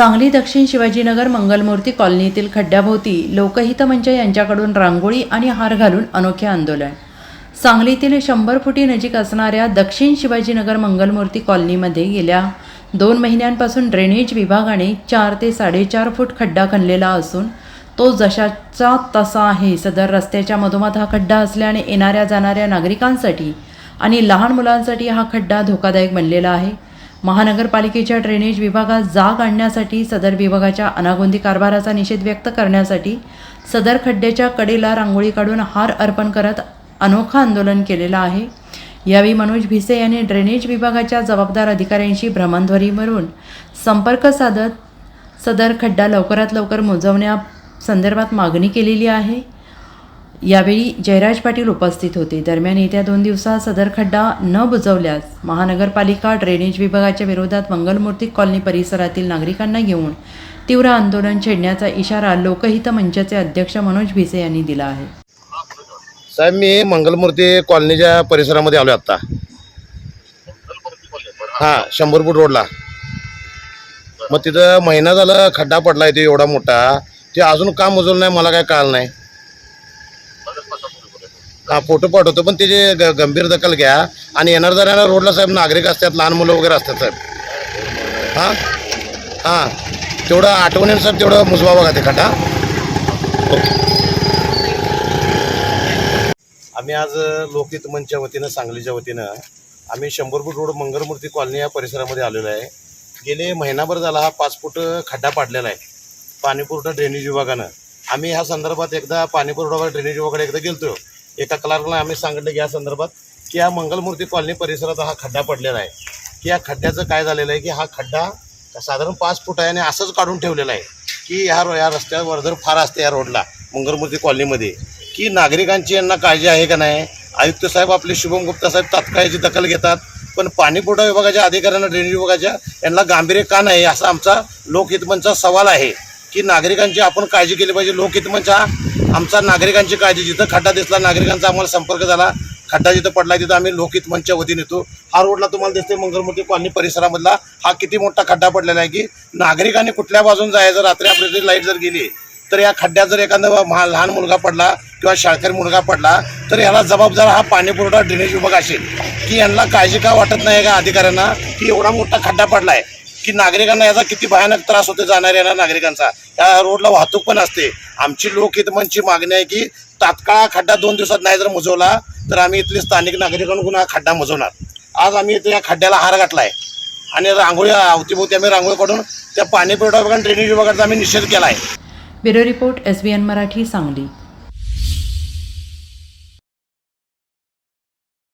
सांगली दक्षिण शिवाजीनगर मंगलमूर्ती कॉलनीतील खड्ड्याभोवती लोकहित मंच यांच्याकडून रांगोळी आणि हार घालून अनोखे आंदोलन. सांगलीतील शंभर फुटी नजीक असणाऱ्या दक्षिण शिवाजीनगर मंगलमूर्ती कॉलनीमध्ये गेल्या दोन महिन्यांपासून ड्रेनेज विभागाने चार ते साडेचार फूट खड्डा खणलेला असून तो जशाचा तसा आहे. सदर रस्त्याच्या मधोमध हा खड्डा असल्याने येणाऱ्या जाणाऱ्या नागरिकांसाठी आणि लहान मुलांसाठी हा खड्डा धोकादायक बनलेला आहे. महानगरपालिकेच्या ड्रेनेज विभागात जाग आणण्यासाठी सदर विभागाच्या अनागोंदी कारभाराचा निषेध व्यक्त करण्यासाठी सदर खड्ड्याच्या कडेला रांगोळी काढून हार अर्पण करत अनोखं आंदोलन केलेलं आहे. यावेळी मनोज भिसे यांनी ड्रेनेज विभागाच्या जबाबदार अधिकाऱ्यांशी भ्रमणध्वनीवरून संपर्क साधत सदर खड्डा लवकरात लवकर मोजवण्या संदर्भात मागणी केलेली आहे. यावेळी जयराज पाटील उपस्थित होते. दरम्यान येत्या दोन दिवसात सदर खड्डा न बुजवल्यास महानगरपालिका ड्रेनेज विभागाच्या विरोधात मंगलमूर्ती कॉलनी परिसरातील नागरिकांना घेऊन तीव्र आंदोलन छेडण्याचा इशारा लोकहित मंचाचे अध्यक्ष मनोज भिसे यांनी दिला आहे. साहेब मी मंगलमूर्ती कॉलनीच्या परिसरामध्ये आलो आत्ता. हां शंभर फूट रोडला. मग तिथं महिना झाला खड्डा पडला आहे ते एवढा मोठा. ते अजून काम उजवलं नाही मला काय कळलं नाही. फोटो पाठवतो पण त्याची ग गंभीर दखल घ्या. आणि येणार जाणाऱ्या रोडला साहेब नागरिक असतात लहान मुलं वगैरे असतात साहेब. हां? हां. तेवढं आठवणीनुसार तेवढं मुजवा बघा ते खड्डा आम्ही आज लोकहित मंचच्या वतीनं सांगलीच्या वतीनं आम्ही शंभर फूट रोड मंगलमूर्ती कॉलनी या परिसरामध्ये आलेलो आहे. गेले महिनाभर झाला हा पाच फूट खड्डा पाडलेला आहे. पाणीपुरवठा ड्रेनेज विभागानं. आम्ही ह्या संदर्भात एकदा पाणीपुरवठा ड्रेनेज विभागाकडे एकदा गेलतो. एका क्लार्कला आम्ही सांगितलं की या संदर्भात की या मंगलमूर्ती कॉलनी परिसरात हा खड्डा पडलेला आहे. की या खड्ड्याचं काय झालेलं आहे की हा खड्डा साधारण पाच फूट आहे आणि असंच काढून ठेवलेला आहे की ह्या या रस्त्यावर वर्दळ फार असते या रोडला मंगलमूर्ती कॉलनीमध्ये. की नागरिकांची यांना काळजी आहे का नाही? आयुक्त साहेब आपले शुभम गुप्ता साहेब तात्काळची दखल घेतात पण पाणीपुरवठा विभागाच्या अधिकाऱ्यांना ड्रेनेज विभागाच्या यांना गांभीर्य का नाही? असा आमचा लोकहितमनचा सवाल आहे. की नागरिकांची आपण काळजी केली पाहिजे लोकहितमंच आमचा नागरिकांची काळजी जिथं खड्डा दिसला नागरिकांचा आम्हाला संपर्क झाला खड्डा जिथं पडला तिथं आम्ही लोकहित मंचच्या वतीने येतो. हा रोडला तुम्हाला दिसते मंगलमूर्ती कॉलनी परिसरामधला. हा किती मोठा खड्डा पडलेला आहे की नागरिकांनी कुठल्या बाजून जायचं रात्री आपली लाइट जर गेली तर या खड्ड्यात जर एखादा महा- लहान मुलगा पडला किंवा शाळकरी मुलगा पडला तर याला जबाबदार हा पाणी पुरवठा ड्रेनेज विभाग असेल की यांना काळजी का वाटत नाही का अधिकाऱ्यांना की एवढा मोठा खड्डा पडला आहे की नागरिकांना याचा किती भयानक त्रास होतो जाणाऱ्या येणार नागरिकांचा. या रोडला वाहतूक पण असते. आमची लोकहितमनची मागणी आहे की तात्काळ खड्डा दोन दिवसात नाही जर मुजवला तर आम्ही इथले स्थानिक नागरिकांकडून हा खड्डा मुजवणार. आज आम्ही इथे या खड्ड्याला हार घातलाय. आणि रांगोळी अवतीभोवती आम्ही रांगोळी काढून त्या पाणी पुरवठा विभाग आणि ड्रेनेज विभागाचा आम्ही निषेध केला आहे bureau report S Marathi Sangli.